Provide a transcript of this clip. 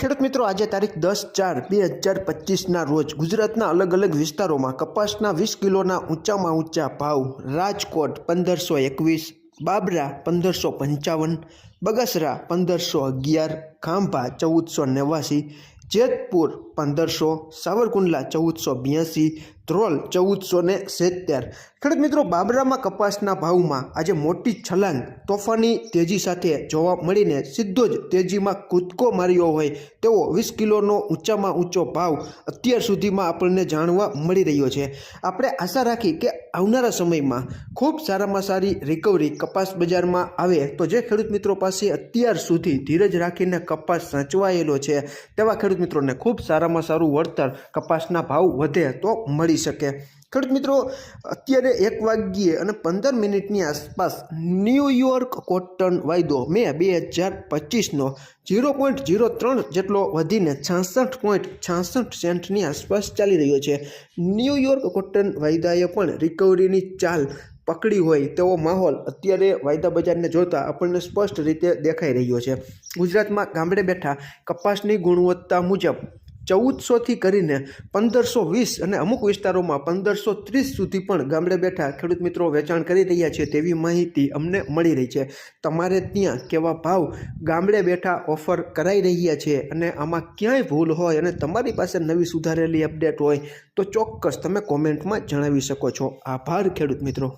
ખેડૂત મિત્રો, આજે તારીખ દસ ચાર બે હજાર પચીસના રોજ ગુજરાતના અલગ અલગ વિસ્તારોમાં કપાસના વીસ કિલોના ઊંચામાં ઊંચા ભાવ, રાજકોટ પંદરસો એકવીસ, બાબરા પંદરસો પંચાવન, બગસરા પંદરસો અગિયાર, ખાંભા ચૌદસો નેવાસી જેતપુર પંદરસો, સાવરકુંડલા ચૌદસો બ્યાસી ધ્રોલ ચૌદસો ને સિત્તેર. ખેડૂત મિત્રો, બાબરામાં કપાસના ભાવમાં આજે મોટી છલાંગ, તોફાની તેજી સાથે જોવા મળીને સીધો જ તેજીમાં કૂદકો માર્યો હોય તેવો વીસ કિલોનો ઊંચામાં ઊંચો ભાવ અત્યાર સુધીમાં આપણને જાણવા મળી રહ્યો છે. આપણે આશા રાખી કે આવનારા સમયમાં ખૂબ સારામાં સારી રિકવરી કપાસ બજારમાં આવે તો જે ખેડૂત મિત્રો પાસે અત્યાર સુધી ધીરજ રાખીને કપાસ સાચવાયેલો છે તેવા ખેડૂત મિત્રોને ખૂબ સારામાં સારું વળતર કપાસના ભાવ વધે તો મળી શકે. ખેડૂત મિત્રો, અત્યારે એક વાગ્યે અને પંદર મિનિટની આસપાસ ન્યૂયોર્ક કોટન વાયદો મે બે હજાર પચીસનો ઝીરો પોઈન્ટ ઝીરો ત્રણ જેટલો વધીને છાસઠ પોઈન્ટ છાસઠ સેન્ટની આસપાસ ચાલી રહ્યો છે. ન્યૂયોર્ક કોટન વાયદાએ પણ રિકવરીની ચાલ પકડી હોય તેવો માહોલ અત્યારે વાયદા બજારને જોતા આપણને સ્પષ્ટ રીતે દેખાઈ રહ્યો છે. ગુજરાતમાં ગામડે બેઠા કપાસની ગુણવત્તા મુજબ ચૌદસોથી કરીને પંદરસો વીસ અને અમુક વિસ્તારોમાં પંદરસો ત્રીસ સુધી પણ ગામડે બેઠા ખેડૂત મિત્રો વેચાણ કરી રહ્યા છે તેવી માહિતી અમને મળી રહી છે. તમારે ત્યાં કેવા ભાવ ગામડે બેઠા ઓફર કરાઈ રહ્યા છે અને આમાં ક્યાંય ભૂલ હોય અને તમારી પાસે નવી સુધારેલી અપડેટ હોય તો ચોક્કસ તમે કોમેન્ટમાં જણાવી શકો છો. આભાર ખેડૂત મિત્રો.